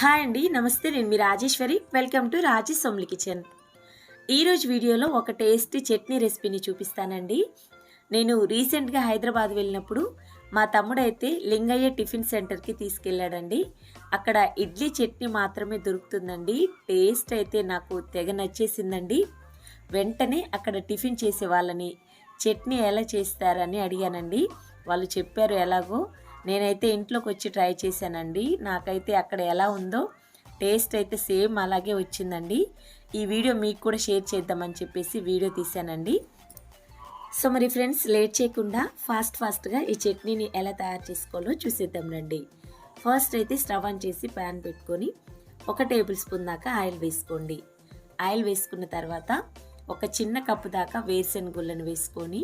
Hi అండి నమస్తే నేను మీ రాజేశ్వరి. వెల్కమ్ టు రాజీ సొమ్లి కిచెన్ ఈరోజు వీడియోలో ఒక టేస్టీ చట్నీ రెసిపీని చూపిస్తానండి. నేను రీసెంట్గా హైదరాబాద్ వెళ్ళినప్పుడు మా తమ్ముడైతే లింగయ్య టిఫిన్ సెంటర్కి తీసుకెళ్ళాడండి. అక్కడ ఇడ్లీ చట్నీ మాత్రమే దొరుకుతుందండి. టేస్ట్ అయితే నాకు తెగ నచ్చేసిందండి. వెంటనే అక్కడ టిఫిన్ చేసే వాళ్ళని చట్నీ ఎలా చేస్తారని అడిగానండి. వాళ్ళు చెప్పారు ఎలాగో నేనైతే ఇంట్లోకి వచ్చి ట్రై చేశానండి. నాకైతే అక్కడ ఎలా ఉందో టేస్ట్ అయితే సేమ్ అలాగే వచ్చిందండి. ఈ వీడియో మీకు కూడా షేర్ చేద్దామని చెప్పేసి వీడియో తీశానండి. సో మరి ఫ్రెండ్స్ లేట్ చేయకుండా ఫాస్ట్ ఫాస్ట్గా ఈ చట్నీని ఎలా తయారు చేసుకోవాలో చూసేద్దాం రండి. ఫస్ట్ అయితే స్టవ్ ఆన్ చేసి ప్యాన్ పెట్టుకొని ఒక టేబుల్ స్పూన్ దాకా ఆయిల్ వేసుకోండి. ఆయిల్ వేసుకున్న తర్వాత ఒక చిన్న కప్పు దాకా వేరుశెనగ గుళ్ళను వేసుకొని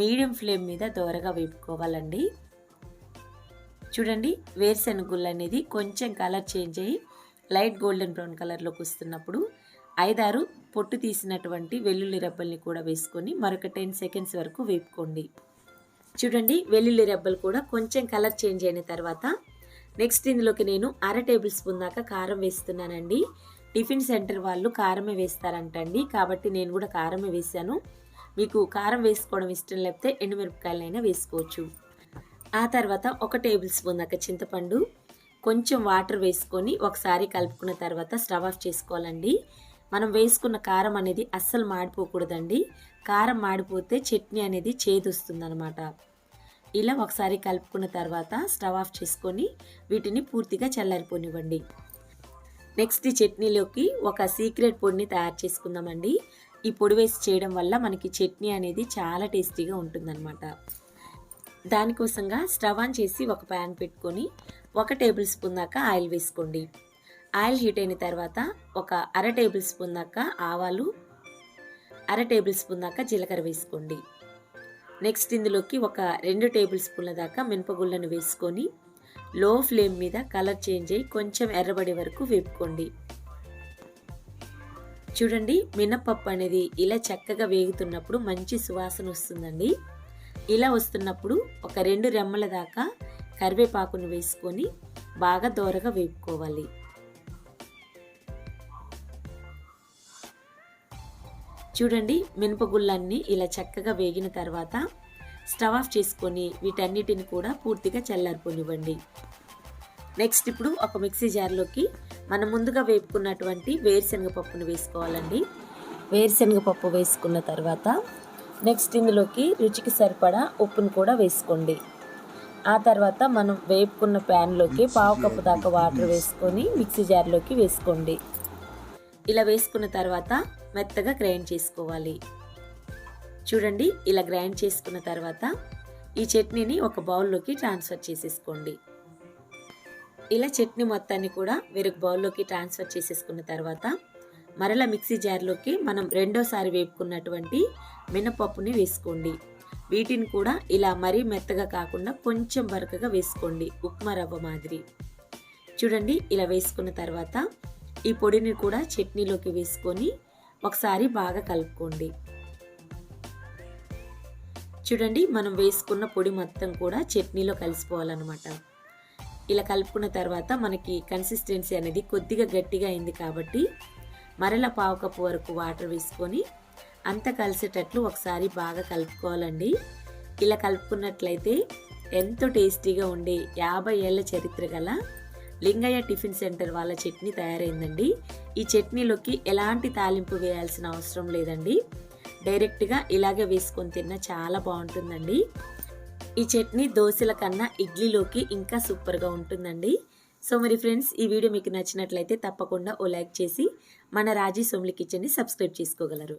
మీడియం ఫ్లేమ్ మీద దోరగా వేపుకోవాలండి. చూడండి వేరుశెనగ గుళ్ళు అనేది కొంచెం కలర్ చేంజ్ అయ్యి లైట్ గోల్డెన్ బ్రౌన్ కలర్లోకి వస్తున్నప్పుడు ఐదారు పొట్టు తీసినటువంటి వెల్లుల్లి రెబ్బల్ని కూడా వేసుకొని మరొక టెన్ సెకండ్స్ వరకు వేపుకోండి. చూడండి వెల్లుల్లి రెబ్బలు కూడా కొంచెం కలర్ చేంజ్ అయిన తర్వాత నెక్స్ట్ ఇందులోకి నేను అర టేబుల్ స్పూన్ దాకా కారం వేస్తున్నానండి. టిఫిన్ సెంటర్ వాళ్ళు కారమే వేస్తారంటండి కాబట్టి నేను కూడా కారమే వేశాను. మీకు కారం వేసుకోవడం ఇష్టం లేకపోతే ఎండుమిరపకాయలైనా వేసుకోవచ్చు. ఆ తర్వాత ఒక టేబుల్ స్పూన్ దాకా చింతపండు కొంచెం వాటర్ వేసుకొని ఒకసారి కలుపుకున్న తర్వాత స్టవ్ ఆఫ్ చేసుకోవాలండి. మనం వేసుకున్న కారం అనేది అస్సలు మాడిపోకూడదండి. కారం మాడిపోతే చట్నీ అనేది చేదొస్తుందనమాట ఇలా ఒకసారి కలుపుకున్న తర్వాత స్టవ్ ఆఫ్ చేసుకొని వీటిని పూర్తిగా చల్లారిపోనివ్వండి. నెక్స్ట్ ఈ చట్నీలోకి ఒక సీక్రెట్ పొడిని తయారు చేసుకుందామండి. ఈ పొడి వేసి చేయడం వల్ల మనకి చట్నీ అనేది చాలా టేస్టీగా ఉంటుందన్నమాట. దానికోసంగా స్టవ్ ఆన్ చేసి ఒక ప్యాన్ పెట్టుకొని ఒక టేబుల్ స్పూన్ దాకా ఆయిల్ వేసుకోండి. ఆయిల్ హీట్ అయిన తర్వాత ఒక అర టేబుల్ స్పూన్ దాకా ఆవాలు అర టేబుల్ స్పూన్ దాకా జీలకర్ర వేసుకోండి. నెక్స్ట్ ఇందులోకి ఒక రెండు టేబుల్ స్పూన్ల దాకా మినపగుళ్ళను వేసుకొని లో ఫ్లేమ్ మీద కలర్ చేంజ్ అయ్యి కొంచెం ఎర్రబడే వరకు వేపుకోండి. చూడండి మినపప్పు అనేది ఇలా చక్కగా వేగుతున్నప్పుడు మంచి సువాసన వస్తుందండి. ఇలా వస్తున్నప్పుడు ఒక రెండు రెమ్మల దాకా కరివేపాకును వేసుకొని బాగా దోరగా వేపుకోవాలి. చూడండి మినపగుళ్ళన్నీ ఇలా చక్కగా వేగిన తర్వాత స్టవ్ ఆఫ్ చేసుకొని వీటన్నిటిని కూడా పూర్తిగా చల్లారిపోనివ్వండి. నెక్స్ట్ ఇప్పుడు ఒక మిక్సీ జార్లోకి మనం ముందుగా వేపుకున్నటువంటి వేరుశనగ పప్పును వేసుకోవాలండి. వేరుశనగ పప్పు వేసుకున్న తర్వాత నెక్స్ట్ ఇందులోకి రుచికి సరిపడా ఉప్పును కూడా వేసుకోండి. ఆ తర్వాత మనం వేపుకున్న ప్యాన్లోకి పావు కప్పు దాకా వాటర్ వేసుకొని మిక్సీ జార్లోకి వేసుకోండి. ఇలా వేసుకున్న తర్వాత మెత్తగా గ్రైండ్ చేసుకోవాలి. చూడండి ఇలా గ్రైండ్ చేసుకున్న తర్వాత ఈ చట్నీని ఒక బౌల్లోకి ట్రాన్స్ఫర్ చేసేసుకోండి. ఇలా చట్నీ మొత్తాన్ని కూడా వేరొక బౌల్లోకి ట్రాన్స్ఫర్ చేసేసుకున్న తర్వాత మరల మిక్సీ జార్లోకి మనం రెండోసారి వేపుకున్నటువంటి మినపప్పుని వేసుకోండి. వీటిని కూడా ఇలా మరీ మెత్తగా కాకుండా కొంచెం బరకగా వేసుకోండి. ఉప్మా రవ్వ మాదిరి. చూడండి ఇలా వేసుకున్న తర్వాత ఈ పొడిని కూడా చట్నీలోకి వేసుకొని ఒకసారి బాగా కలుపుకోండి. చూడండి మనం వేసుకున్న పొడి మొత్తం కూడా చట్నీలో కలిసిపోవాలన్నమాట. ఇలా కలుపుకున్న తర్వాత మనకి కన్సిస్టెన్సీ అనేది కొద్దిగా గట్టిగా అయింది కాబట్టి మరల పావు కప్పు వరకు వాటర్ వేసుకొని అంత కలిసేటట్లు ఒకసారి బాగా కలుపుకోవాలండి. ఇలా కలుపుకున్నట్లయితే ఎంతో టేస్టీగా ఉండే యాభై ఏళ్ళ చరిత్ర గల లింగయ్య టిఫిన్ సెంటర్ వాళ్ళ చట్నీ తయారైందండి. ఈ చట్నీలోకి ఎలాంటి తాలింపు వేయాల్సిన అవసరం లేదండి. డైరెక్ట్గా ఇలాగే వేసుకొని తిన్నా చాలా బాగుంటుందండి. ఈ చట్నీ దోశల కన్నా ఇడ్లీలోకి ఇంకా సూపర్గా ఉంటుందండి. సో మరి ఫ్రెండ్స్ ఈ వీడియో మీకు నచ్చినట్లయితే తప్పకుండా ఓ లైక్ చేసి మన రాజీ సోమ్లి కిచెన్ని సబ్స్క్రైబ్ చేసుకోగలరు.